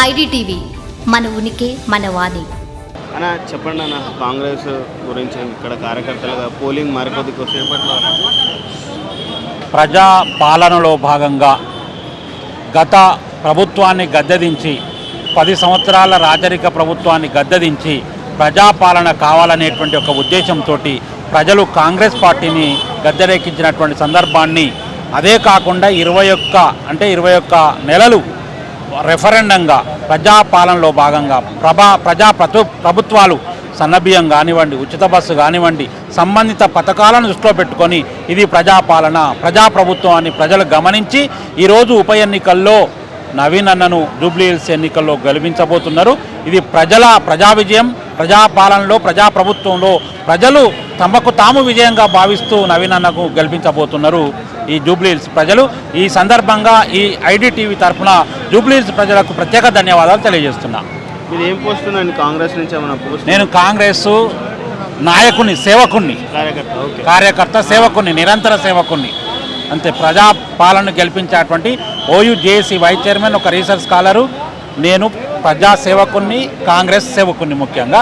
IDTV మన ఉనికి మన వాణి. అన్న చెప్పండి అన్న కాంగ్రెస్ గురించి ఇక్కడ కార్యకర్తలుగా పోలింగ్ మరికొద్ది సేపట్లో. ప్రజా పాలనలో భాగంగా గత ప్రభుత్వాన్ని గద్దెదించి పది సంవత్సరాల రాజరిక ప్రభుత్వాన్ని గద్దెదించి ప్రజాపాలన కావాలనేటువంటి ఒక ఉద్దేశంతో ప్రజలు కాంగ్రెస్ పార్టీని గద్దెరెక్కించినటువంటి సందర్భాన్ని అదే కాకుండా ఇరవై ఒక్క అంటే ఇరవై ఒక్క నెలలు రెఫరెండంగా ప్రజాపాలనలో భాగంగా ప్రభా ప్రజా ప్రభు ప్రభుత్వాలు సన్నబియ్యం కానివ్వండి ఉచిత బస్సు కానివ్వండి సంబంధిత పథకాలను దృష్టిలో పెట్టుకొని ఇది ప్రజాపాలన ప్రజాప్రభుత్వం అని ప్రజలు గమనించి ఈరోజు ఉప ఎన్నికల్లో నవీన్ అన్నను జూబ్లీహిల్స్ ఎన్నికల్లో గెలిపించబోతున్నారు. ఇది ప్రజల ప్రజా విజయం. ప్రజాపాలనలో ప్రజాప్రభుత్వంలో ప్రజలు తమకు తాము విజయంగా భావిస్తూ నవీన్ అన్నకు గెలిపించబోతున్నారు ఈ జూబ్లీహిల్స్ ప్రజలు. ఈ సందర్భంగా ఈ ఐడిటీవీ తరఫున జూబ్లీహిల్స్ ప్రజలకు ప్రత్యేక ధన్యవాదాలు తెలియజేస్తున్నా. మీరు ఏం పోస్ట్ ఉందండి కాంగ్రెస్ నుంచి ఏమైనా నేను కాంగ్రెస్ నాయకుని సేవకుణ్ణి. కార్యకర్త. సేవకుని నిరంతర సేవకుని అంతే ప్రజా పాలన గెలిపించేటువంటి O U J A C vice chairman ఒక రీసెర్చ్ స్కాలరు. నేను ప్రజా సేవకుని కాంగ్రెస్ సేవకుని ముఖ్యంగా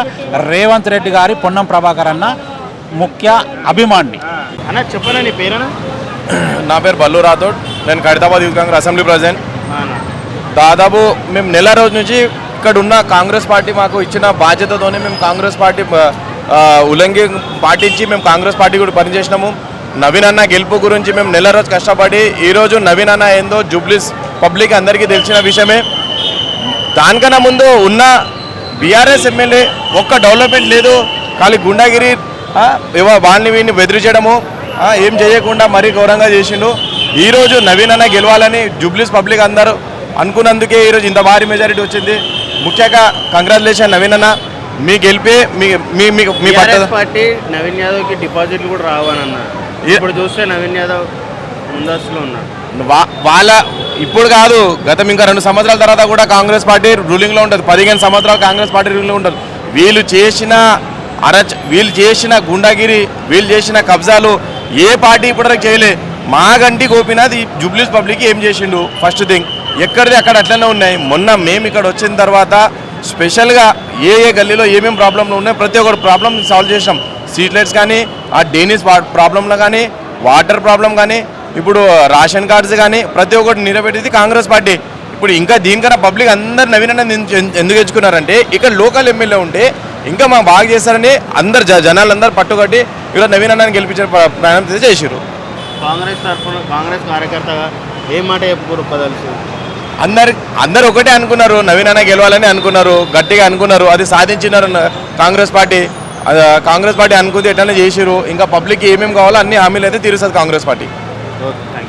రేవంత్ రెడ్డి గారి పొన్నం ప్రభాకర్ అన్న ముఖ్య అభిమాని అన్న చెప్పండి నీ పేరేనా నా పేరు బల్లు రాథోడ్. నేను Khairatabad youth Congress assembly president. అన్న దాదాపు మేము నెల రోజు నుంచి ఇక్కడ ఉన్న కాంగ్రెస్ పార్టీ మాకు ఇచ్చిన బాధ్యతతోనే మేము కాంగ్రెస్ పార్టీ ఉల్లంఘి పాటించి మేము కాంగ్రెస్ పార్టీ కూడా పనిచేసినాము. నవీన్ అన్న గెలుపు గురించి మేము నెల రోజు కష్టపడి ఈరోజు నవీన్ అన్న ఏందో జూబ్లీస్ పబ్లిక్ అందరికీ తెలిసిన విషయమే. దానికన్నా ముందు ఉన్న బీఆర్ఎస్ ఎమ్మెల్యే ఒక్క డెవలప్మెంట్ లేదు. ఖాళీ గుండాగిరి వాళ్ళని వీడిని బెదిరించడము ఆ, ఏం చేయకుండా మరీ ఘోరంగా చేసిండు. ఈరోజు నవీన్ అన్న గెలవాలని జూబ్లీస్ పబ్లిక్ అందరూ అనుకున్నందుకే ఈరోజు ఇంత భారీ మెజారిటీ వచ్చింది. ముఖ్యంగా కంగ్రాచులేషన్ నవీన్ అన్న. మీ గెలిపే మీ మీ మీ పార్టీ నవీన్ యాదవ్కి డిపాజిట్లు కూడా ఏ- ఇప్పుడు చూస్తే నవీన్ యాదవ్ ముందస్తులో వాళ్ళ ఇప్పుడు కాదు గతం ఇంకా రెండు సంవత్సరాల తర్వాత కూడా కాంగ్రెస్ పార్టీ రూలింగ్లో ఉంటుంది. పదిహేను సంవత్సరాలు కాంగ్రెస్ పార్టీ రూలింగ్లో ఉంటుంది. వీళ్ళు చేసిన అరచ వీళ్ళు చేసిన గుండాగిరి వీళ్ళు చేసిన కబ్జాలు ఏ పార్టీ ఇప్పటివరకు చేయలే. మాగంటి గోపినాథ్ ఈ జూబ్లీస్ పబ్లిక్ ఏం చేసిండు? ఫస్ట్ థింగ్ ఎక్కడిది అక్కడ అట్లనే ఉన్నాయి. మొన్న మేము ఇక్కడ వచ్చిన తర్వాత స్పెషల్గా ఏ ఏ గల్లీలో ఏమేమి ప్రాబ్లంలు ఉన్నాయి ప్రతి ఒక్కటి ప్రాబ్లం సాల్వ్ చేసాం స్ట్రీట్ లైట్స్ కానీ ఆ డేనిస్ ప్రాబ్లంలో కానీ వాటర్ ప్రాబ్లం కానీ ఇప్పుడు రేషన్ కార్డ్స్ కానీ ప్రతి ఒక్కటి నిలబెట్టేది కాంగ్రెస్ పార్టీ. ఇప్పుడు ఇంకా దీనికన్నా పబ్లిక్ అందరు నవీన ఎందుకు ఎంచుకున్నారంటే ఇక్కడ లోకల్ ఎమ్మెల్యే ఉంటే ఇంకా మాకు బాగా చేస్తారని అందరు జనాలందరూ పట్టుకట్టి ఇలా నవీన్ అన్నని గెలిపించే ప్ర- ప్రయాణం చేసారు కాంగ్రెస్ తరఫున కాంగ్రెస్ కార్యకర్తగా ఏ మాట చెప్పుకోరు పదలుసు అందరు అందరు ఒకటే అనుకున్నారు నవీన్ అన్న గెలవాలని అనుకున్నారు గట్టిగా అనుకున్నారు అది సాధించినారు కాంగ్రెస్ పార్టీ. కాంగ్రెస్ పార్టీ అనుకుంది ఎట్లనే చేసిరు ఇంకా పబ్లిక్ ఏమేమి కావాలో అన్ని హామీలు అయితే తీరుస్తుంది కాంగ్రెస్ పార్టీ. 都很